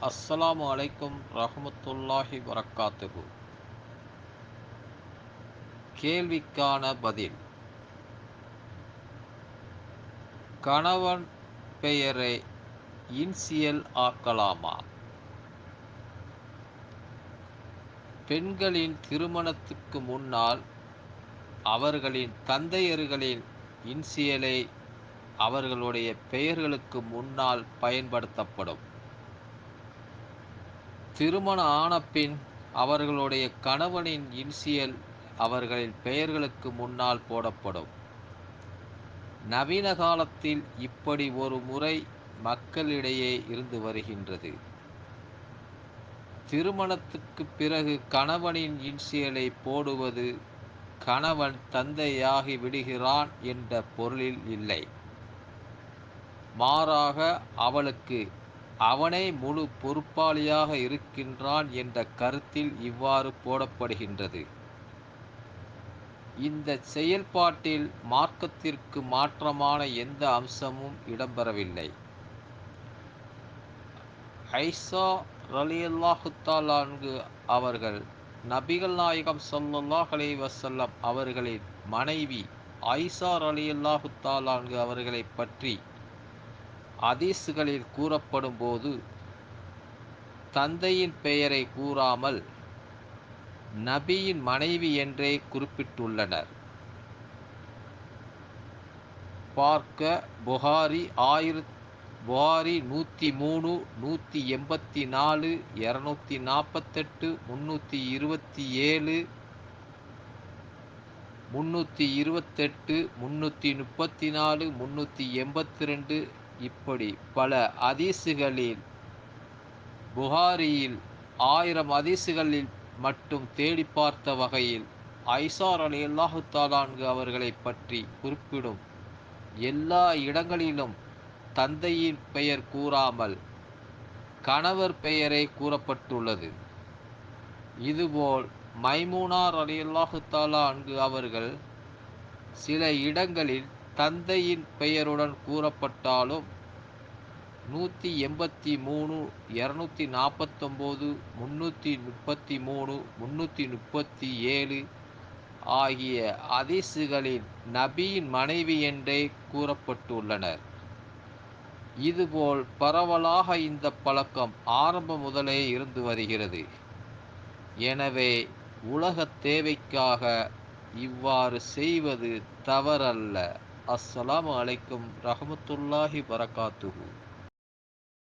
அஸ்ஸலாம் அலைக்கும் ரஹமத்துல்லாஹி வரக்காத்துகு கேள்விக்கான பதில். கணவன் பெயரை இன்சியல் ஆக்கலாமா? பெண்களின் திருமணத்துக்கு முன்னால் அவர்களின் தந்தையர்களின் இன்சியலை அவர்களுடைய பெயர்களுக்கு முன்னால் பயன்படுத்தப்படும். திருமணம் ஆனபின் அவர்களுடைய கணவனின் இன்சியல் அவர்களின் பெயர்களுக்கு முன்னால் போடப்படும். நவீன காலத்தில் இப்படி ஒரு முறை மக்களிடையே இருந்து வருகின்றது. திருமணத்துக்கு பிறகு கணவனின் இன்சியலை போடுவது கணவன் தந்தையாகி விடுகிறான் என்ற பொருளில் இல்லை. மாறாக அவளுக்கு அவனே முழு பொறுப்பாளியாக இருக்கின்றான் என்ற கருத்தில் இவ்வாறு போடப்படுகின்றது. இந்த செயல்பாட்டில் மார்க்கத்திற்கு மாற்றமான எந்த அம்சமும் இடம்பெறவில்லை. ஐசா ரலியல்லாஹுத்தாலான்கு அவர்கள் நபிகள் நாயகம் சொல்லல்லாஹ் அலை வசல்லம் அவர்களின் மனைவி ஐசா ரலியல்லாஹுத்தாலான்கு அவர்களை பற்றி அதீசுகளில் கூறப்படும் போது தந்தையின் பெயரை கூறாமல் நபியின் மனைவி என்றே குறிப்பிட்டுள்ளனர். பார்க்க புகாரி ஆயிரத் புகாரி நூற்றி மூணு நூற்றி எண்பத்தி நாலு இரநூத்தி நாற்பத்தெட்டு முந்நூற்றி இருபத்தி ஏழு முந்நூற்றி இருபத்தெட்டு முந்நூற்றி முப்பத்தி நாலு முந்நூற்றி எண்பத்தி ரெண்டு இப்படி பல அதிசுகளில் புகாரியில் ஆயிரம் அதிசுகளில் மட்டும் தேடி பார்த்த வகையில் ஐசார் அலி அல்லாஹு தாலான்கு அவர்களை பற்றி குறிப்பிடும். எல்லா இடங்களிலும் தந்தையின் பெயர் கூறாமல் கணவர் பெயரே கூறப்பட்டுள்ளது. இதுபோல் மைமூனார் அலி அல்லாஹு தாலா அன்கு அவர்கள் சில இடங்களில் தந்தையின் பெயருடன் கூறப்பட்டாலும் நூற்றி எண்பத்தி மூணு இரநூத்தி நாற்பத்தொம்போது முந்நூற்றி முப்பத்தி மூணு முந்நூற்றி முப்பத்தி ஏழு ஆகிய அதிசுகளின் நபியின் மனைவி என்றே கூறப்பட்டுள்ளனர். இதுபோல் பரவலாக இந்த பழக்கம் ஆரம்ப முதலே இருந்து வருகிறது. எனவே உலக தேவைக்காக இவ்வாறு செய்வது தவறல்ல. அஸ்ஸலாமு அலைக்கும் ரஹமத்துல்லாஹி வரகாத்துஹு